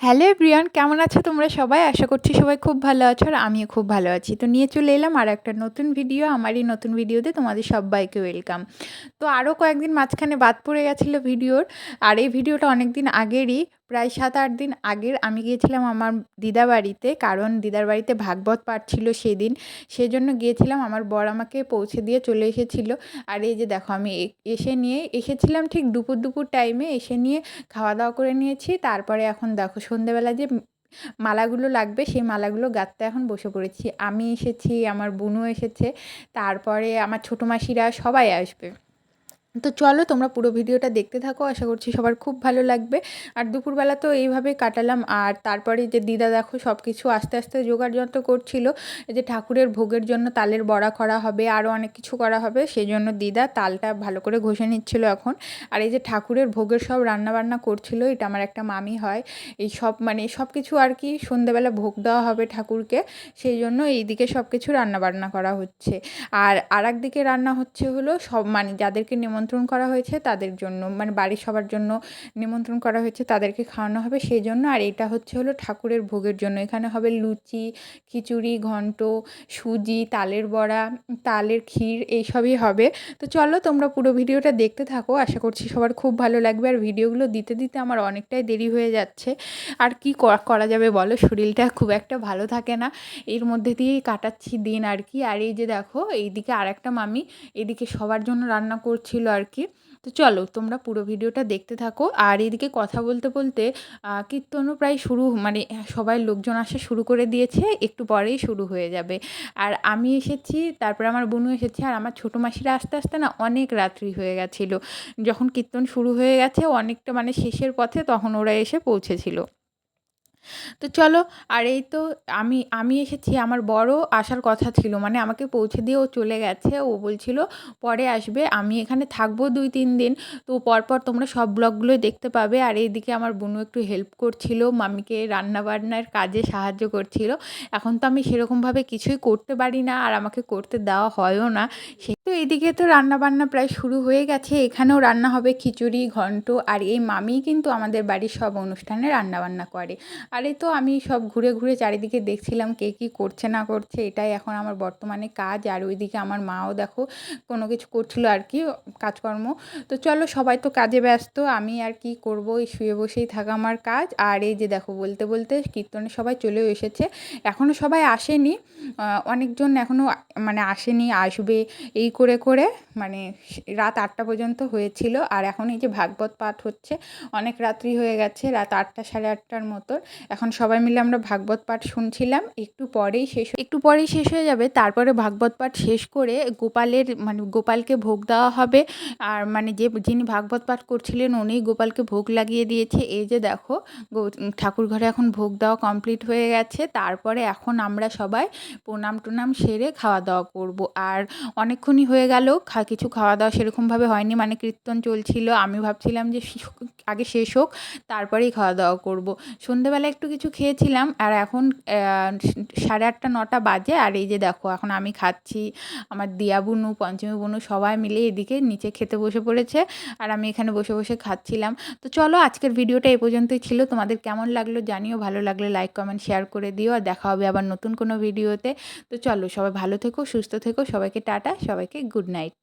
Hello প্রিয়ন কেমন আছো তোমরা সবাই? আশা করছি সবাই খুব ভালো আছো আর আমিও খুব ভালো আছি। তো নিয়ে চলে এলাম আর একটা নতুন ভিডিও আমার এই নতুন ভিডিওতে তোমাদের সবাইকে ওয়েলকাম তো আরও কয়েকদিন মাঝখানে বাদ পড়ে গেছিল ভিডিওর আর এই ভিডিওটা অনেক দিন আগেরই। প্রায় সাত, আট দিন আগের আমি গিয়েছিলাম আমার দিদা বাড়িতে, কারণ দিদার বাড়িতে ভাগবত পাঠ ছিল সেদিন। সেই জন্য গিয়েছিলাম, আমার বর আমাকে পৌঁছে দিয়ে চলে এসেছিল। আর এই যে দেখো, আমি এসে নিয়ে এসেছিলাম ঠিক দুপুর দুপুর টাইমে এসে নিয়ে খাওয়া দাওয়া করে নিয়েছি। তারপরে এখন দেখো, সন্ধেবেলা যে মালাগুলো লাগবে, সেই মালাগুলো গাঁথতে এখন বসে পড়েছি। আমি এসেছি, আমার বুনু এসেছে, তারপরে আমার ছোটো মাসিরা সবাই আসবে। তো চলো তোমরা পুরো ভিডিওটা দেখতে থাকো, আশা করছি সবার খুব ভালো লাগবে। আর দুপুরবেলা তো এইভাবে কাটালাম, আর তারপরে যে দিদা দেখো সব কিছু আস্তে আস্তে জোগাড় যন্ত্র করছিল, এই যে ঠাকুরের ভোগের জন্য তালের বড়া করা হবে আরও অনেক কিছু করা হবে সেই জন্য দিদা তালটা ভালো করে ঘষে নিচ্ছিল এখন। আর এই যে ঠাকুরের ভোগের সব রান্নাবান্না করছিল, এটা আমার একটা মামি হয়, এই সব মানে সব কিছু আর কি সন্ধেবেলা ভোগ দেওয়া হবে ঠাকুরকে সেই জন্য এইদিকে সব কিছু রান্নাবান্না করা হচ্ছে। আর আর দিকে রান্না হচ্ছে হলো সব মানে যাদেরকে নিমন্ত্রণ করা হয়েছে তাদের জন্য মানে বাড়ির সবার জন্য নিমন্ত্রণ করা হয়েছে তাদেরকে খাওয়ানো হবে সেই জন্য। আর এটা হচ্ছে হলো ঠাকুরের ভোগের জন্য। এখানে হবে লুচি, খিচুড়ি, ঘন্ট, সুজি, তালের বড়া, তালের ক্ষীর এইসবই হবে। তো চলো তোমরা পুরো ভিডিওটা দেখতে থাকো। আশা করছি সবার খুব ভালো লাগবে। আর ভিডিওগুলো দিতে দিতে আমার অনেকটাই দেরি হয়ে যাচ্ছে। আর কি করা- যাবে বলো? শরীরটা খুব একটা ভালো থাকে না। এর মধ্যে দিয়েই কাটাচ্ছি দিন আর কি। আর এই যে দেখো, এইদিকে আর একটা মামি এদিকে সবার জন্য রান্না করছিল। আর কি তো চলো, তোমরা পুরো ভিডিওটা দেখতে থাকো। আর এদিকে কথা বলতে বলতে কীর্তনও প্রায় শুরু মানে সবাই লোকজন আসা শুরু করে দিয়েছে, একটু পরেই শুরু হয়ে যাবে। আর আমি এসেছি, তারপর আমার বোনু এসেছে, আর আমার ছোটো মাসিরা আস্তে আস্তে না অনেক রাত্রি হয়ে গেছিল। যখন কীর্তন শুরু হয়ে গেছে, অনেকটা মানে শেষের পথে তখন ওরা এসে পৌঁছেছিল। তো চলো, আর এই তো আমি আমি এসেছি। আমার বড় আসার কথা ছিল মানে আমাকে পৌঁছে দিয়ে ও চলে গেছে। ও বলছিল, পরে আসবে, আমি এখানে থাকব দুই, তিন দিন। তো পরপর তোমরা সব ব্লগগুলোই দেখতে পাবে। আর এইদিকে আমার বোনও একটু হেল্প করছিল, মামিকে রান্না বান্নার কাজে সাহায্য করছিল। এখন তো আমি সেরকমভাবে কিছুই করতে পারি না, আর আমাকে করতে দেওয়া হয়ও না। তো এদিকে তো রান্না বান্না প্রায় শুরু হয়ে গেছে। এখানেও রান্না হবে খিচুড়ি, ঘন্ট, আর এই মামি কিন্তু আমাদের বাড়ির সব অনুষ্ঠানে রান্না বান্না করে। আর এই তো আমি সব ঘুরে ঘুরে চারিদিকে দেখছিলাম কে কী করছে না করছে, এটাই এখন আমার বর্তমানে কাজ। আর ওইদিকে আমার মাও দেখো কোনো কিছু করছিল আর কি, কাজকর্ম। তো চলো সবাই তো কাজে ব্যস্ত, আমি আর কি করব? এই শুয়ে বসেই থাকা আমার কাজ। আর এই যে দেখো বলতে বলতে কীর্তনে সবাই চলেও এসেছে। এখনও সবাই আসেনি। অনেকজন এখনও মানে আসেনি, আসবে। এই করে করে মানে রাত আটটা পর্যন্ত হয়েছিল। আর এখন এই যে ভাগবত পাঠ হচ্ছে, অনেক রাত্রি হয়ে গেছে, রাত আটটা সাড়ে আটটার মতো। এখন সবাই মিলে আমরা ভাগবত পাঠ শুনছিলাম। একটু পরেই শেষ একটু পরেই শেষ হয়ে যাবে। তারপরে ভাগবত পাঠ শেষ করে গোপালের মানে গোপালকে ভোগ দেওয়া হবে। আর মানে যে, যিনি ভাগবত পাঠ করছিলেন উনি গোপালকে ভোগ লাগিয়ে দিয়েছে। এই যে দেখো ঠাকুর ঘরে এখন ভোগ দেওয়া কমপ্লিট হয়ে গেছে। তারপরে এখন আমরা সবাই প্রণাম টুনাম সেরে খাওয়া দাওয়া করব। আর অনেকক্ষণই হয়ে গেল, খা, কিছু খাওয়া দাওয়া সেরকমভাবে হয়নি মানে কীর্তন চলছিল। আমি ভাবছিলাম যে আগে শেষ হোক, তারপরেই খাওয়া দাওয়া করব। সন্ধেবেলা একটু কিছু খেয়েছিলাম, আর এখন সাড়ে আটটা, নটা বাজে, আর এই যে দেখো, এখন আমি খাচ্ছি, আমার দিয়া বুনু, পঞ্চমী বুনু সবাই মিলে এদিকে নিচে খেতে বসে পড়েছে, আর আমি এখানে বসে বসে খাচ্ছিলাম। তো চলো, আজকের ভিডিওটা এই পর্যন্তই ছিল। তোমাদের কেমন লাগল জানিও, ভালো লাগলে লাইক, কমেন্ট, শেয়ার করে দিও, আর দেখা হবে আবার নতুন কোনো ভিডিওতে। তো চলো, সবাই ভালো থেকো, সুস্থ থেকো, সবাইকে টাটা, সবাইকে গুড নাইট